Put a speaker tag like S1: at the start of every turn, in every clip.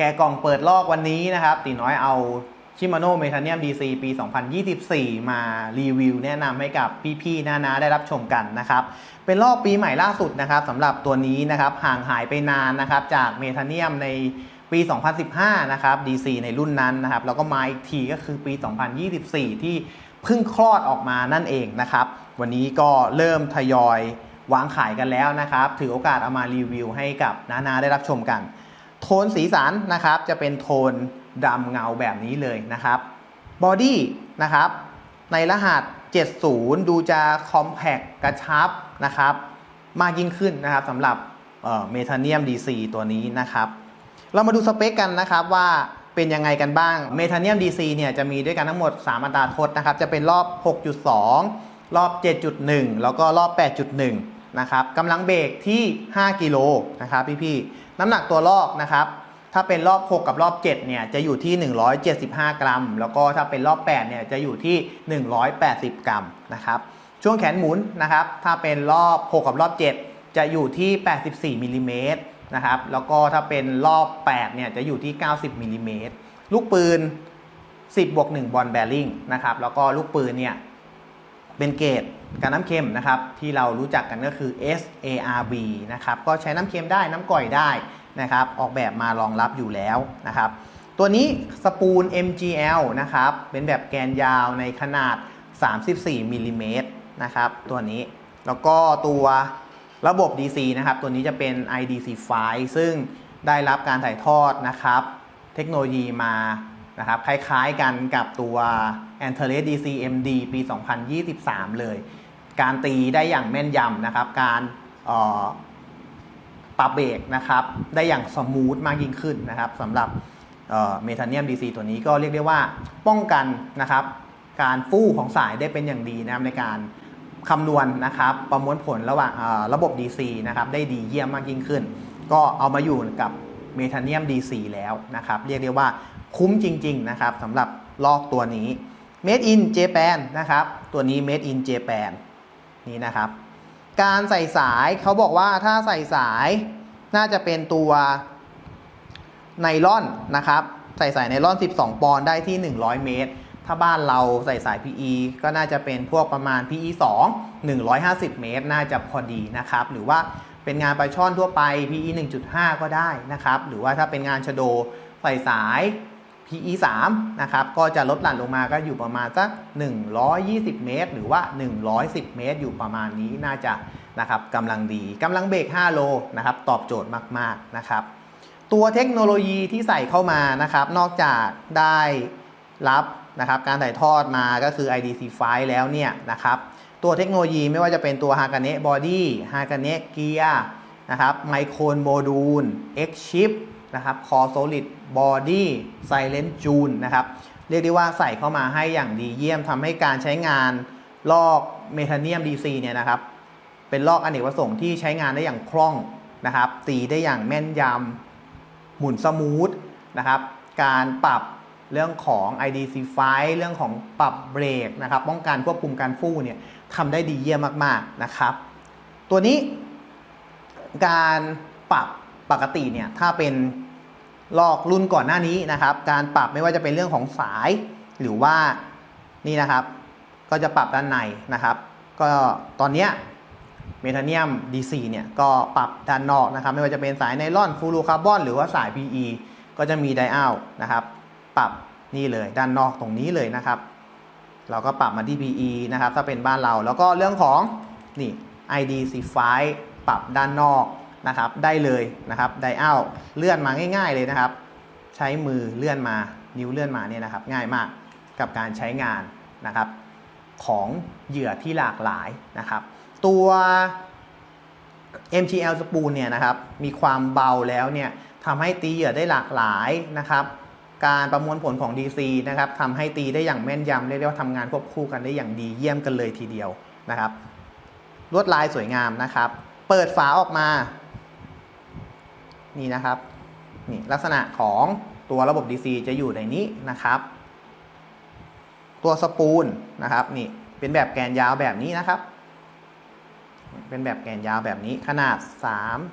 S1: แกะกล่องเปิดลอกวันนี้นะครับ ตีน้อยเอาชิมาโนเมทาเนียม DC ปี 2024 มารีวิวแนะนำให้กับพี่ๆน้าๆ ได้รับชมกันนะครับ เป็นลอกปีใหม่ล่าสุดนะครับสำหรับตัวนี้นะครับห่างหายไปนานนะครับจากเมทาเนียมในปี 2015 นะครับ DC ในรุ่นนั้นนะครับ แล้วก็มาอีกทีก็คือปี 2024 ที่เพิ่งคลอดออกมานั่นเองนะครับ วันนี้ก็เริ่มทยอยวางขายกันแล้วนะครับ ถือโอกาสเอามารีวิวให้กับนาๆได้รับชมกัน โทนสีสันนะครับจะเป็นโทนดำเงาแบบนี้เลยนะครับบอดี้นะครับในรหัส 70 ดูจะคอมแพคกระชับนะครับมากยิ่งขึ้นนะครับสำหรับเมทาเนียม DC ตัวนี้นะครับ เรามาดูสเปคกันนะครับว่าเป็นยังไงกันบ้างเมทาเนียม DC เนี่ยจะมีด้วยกันทั้งหมด 3 อัตราทดนะครับ จะเป็นรอบ 6.2 รอบ 7.1 แล้วก็รอบ 8.1 นะครับกำลังเบรกที่ 5 กิโลนะครับพี่ๆน้ำหนักตัวลอกนะครับ ถ้าเป็นรอบ 6 กับรอบ 7 เนี่ยจะอยู่ที่ 175 กรัม แล้วก็ถ้าเป็นรอบ 8 เนี่ยจะอยู่ที่ 180 กรัมนะครับช่วงแขนหมุนนะครับ ถ้าเป็นรอบ 6 กับรอบ 7 จะอยู่ที่ 84มิลลิเมตรนะครับ แล้วก็ถ้าเป็นรอบ 8 เนี่ยจะอยู่ที่ 90มิลลิเมตรลูกปืน 10บวก1บอลแบริ่งนะครับ แล้วก็ลูกปืนเนี่ย เป็นเกรดการน้ำเค็มนะครับที่เรารู้จักกันก็คือ SARB นะครับก็ใช้น้ำเค็มได้น้ำก่อยได้นะครับออกแบบมารองรับอยู่แล้วนะครับตัวนี้สปูล MGL นะครับเป็นแบบแกนยาวในขนาด 34มิลลิเมตรนะครับตัวนี้แล้วก็ตัวระบบ DC นะครับตัวนี้จะเป็น IDC5 ซึ่งได้รับการถ่ายทอดนะครับเทคโนโลยีมา นะครับคล้ายๆกันกับตัว a n t e r e s DC MD ปี 2023 เลย การตีได้อย่างแม่นยำนะครับ การออปรับเบรกนะครับ ได้อย่างสมูทมากยิ่งขึ้นนะครับสำหรับเมทาเนียม DC ตัวนี้ก็เรียกได้ว่าป้องกันนะครับ การฟู่ของสายได้เป็นอย่างดีนะครับในการคำนวณนะครับ ประมวลผลระหว่างระบบ DC นะครับ ได้ดีเยี่ยมมากยิ่งขึ้น ก็เอามาอยู่กับ เมทาเนียม DC แล้วนะครับ เรียกได้ว่าคุ้มจริง ๆ นะครับสำหรับลอกตัวนี้ Made in Japan นะครับ ตัวนี้ Made in Japan นี่นะครับ การใส่สายเขาบอกว่าถ้าใส่สายน่าจะเป็นตัวไนล่อนนะครับ ใส่สายไนล่อน 12 ปอนด์ได้ที่ 100 เมตร ถ้าบ้านเราใส่สาย PE ก็น่าจะเป็นพวกประมาณ PE 2 150 เมตร น่าจะพอดีนะครับ หรือว่า เป็นงานปลาช่อนทั่วไป PE 1.5 ก็ได้นะครับ หรือว่าถ้าเป็นงานชโดใส่สาย PE 3นะครับ ก็จะลดหลั่นลงมาก็อยู่ประมาณสัก 120 เมตร หรือว่า 110 เมตร อยู่ประมาณนี้น่าจะนะครับกำลังดีกำลังเบรก5 โลนะครับ ตอบโจทย์มาก ๆ นะครับ ตัวเทคโนโลยีที่ใส่เข้ามานะครับ นอกจากได้รับ นะครับการถ่ายทอดมาก็คือ IDC5 แล้วเนี่ยนะครับตัวเทคโนโลยีไม่ว่าจะเป็นตัว h a k a n e Body h a k a n e Gear นะครับ Micron Module X Chip นะครับ Core Solid Body Silent June นะครับเรียกได้ว่าใส่เข้ามาให้อย่างดีเยี่ยมทำให้การใช้งานลอกเมทาเนียม DC เนี่ยนะครับเป็นลอกอเนกประสงค์ที่ใช้งานได้อย่างคล่องนะครับตีได้อย่างแม่นยำหมุนสมูทนะครับการปรับ เรื่องของ IDC5 เรื่องของปรับเบรกนะครับป้องกันควบคุมการฟู่เนี่ยทำได้ดีเยี่ยมมากๆนะครับ ตัวนี้การปรับปกติเนี่ยถ้าเป็นลอกรุ่นก่อนหน้านี้นะครับ การปรับไม่ว่าจะเป็นเรื่องของสาย หรือว่านี่นะครับ ก็จะปรับด้านในนะครับ ก็ตอนเนี้ยเมทาเนียม DC เนี่ยก็ปรับด้านนอกนะครับ ไม่ว่าจะเป็นสายไนลอนฟูลูคาร์บอนหรือว่าสาย PE ก็จะมีไดอัลนะครับ ปรับนี่เลยด้านนอกตรงนี้เลยนะครับ เราก็ปรับมาที่ PE นะครับถ้าเป็นบ้านเราแล้วก็เรื่องของนี่ IDC5 ปรับด้านนอกนะครับได้เลยนะครับไดอัลเลื่อนมาง่าย ๆเลยนะครับ ใช้มือเลื่อนมานิ้วเลื่อนมาเนี่ยนะครับ ง่ายมากกับการใช้งานนะครับ ของเหยื่อที่หลากหลายนะครับ ตัว MTL สปูลเนี่ยนะครับมีความเบาแล้วเนี่ยทำให้ตีเหยื่อได้หลากหลายนะครับ การประมวลผลของ DC นะครับทำให้ตีได้อย่างแม่นยำเรียกได้ว่าทำงานควบคู่กันได้อย่างดีเยี่ยมกันเลยทีเดียวนะครับลวดลายสวยงามนะครับ เปิดฝาออกมา นี่นะครับนี่ลักษณะของตัวระบบ DC จะอยู่ในนี้นะครับ ตัวสปูลนะครับนี่เป็นแบบแกนยาวแบบนี้นะครับ เป็นแบบแกนยาวแบบนี้ขนาด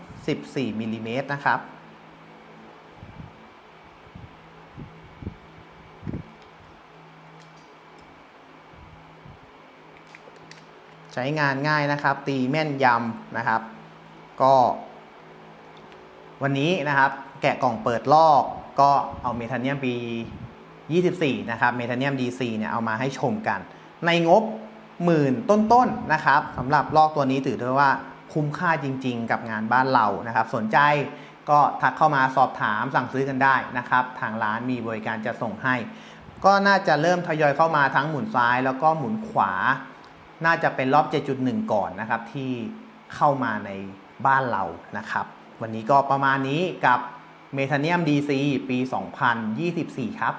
S1: 34มิลลิเมตรนะครับ ใช้งานง่ายนะครับ ตีแม่นยำนะครับ ก็ วันนี้นะครับ แกะกล่องเปิดลอก ก็เอาเมทานียมปี 24 นะครับ เมทานียม DC เนี่ยเอามาให้ชมกัน ในงบหมื่นต้นๆนะครับสำหรับลอกตัวนี้ถือได้ว่าคุ้มค่าจริง ๆ กับงานบ้านเรานะครับ สนใจก็ทักเข้ามาสอบถามสั่งซื้อกันได้นะครับ ทางร้านมีบริการจะส่งให้ ก็น่าจะเริ่มทยอยเข้ามาทั้งหมุนซ้ายแล้วก็หมุนขวา น่าจะเป็นรอบ 7.1 ก่อนนะครับ ที่เข้ามาในบ้านเรานะครับ วันนี้ก็ประมาณนี้กับเมทาเนียม DC ปี 2024 ครับ